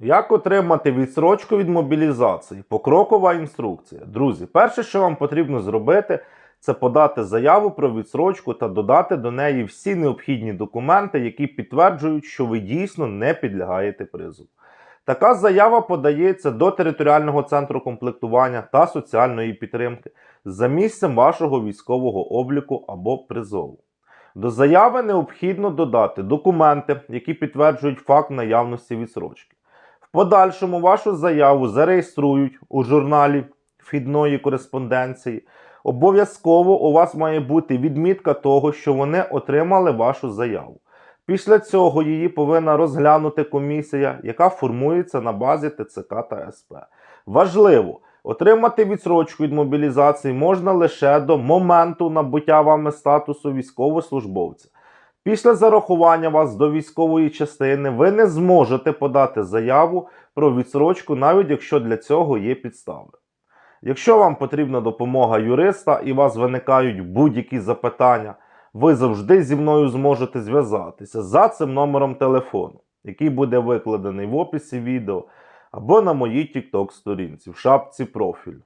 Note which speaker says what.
Speaker 1: Як отримати відсрочку від мобілізації? Покрокова інструкція. Друзі, перше, що вам потрібно зробити, це подати заяву про відсрочку та додати до неї всі необхідні документи, які підтверджують, що ви дійсно не підлягаєте призову. Така заява подається до територіального центру комплектування та соціальної підтримки за місцем вашого військового обліку або призову. До заяви необхідно додати документи, які підтверджують факт наявності відсрочки. Подальшому вашу заяву зареєструють у журналі вхідної кореспонденції. Обов'язково у вас має бути відмітка того, що вони отримали вашу заяву. Після цього її повинна розглянути комісія, яка формується на базі ТЦК та СП. Важливо, отримати відсрочку від мобілізації можна лише до моменту набуття вами статусу військовослужбовця. Після зарахування вас до військової частини ви не зможете подати заяву про відсрочку, навіть якщо для цього є підстави. Якщо вам потрібна допомога юриста і у вас виникають будь-які запитання, ви завжди зі мною зможете зв'язатися за цим номером телефону, який буде викладений в описі відео або на моїй TikTok сторінці в шапці профілю.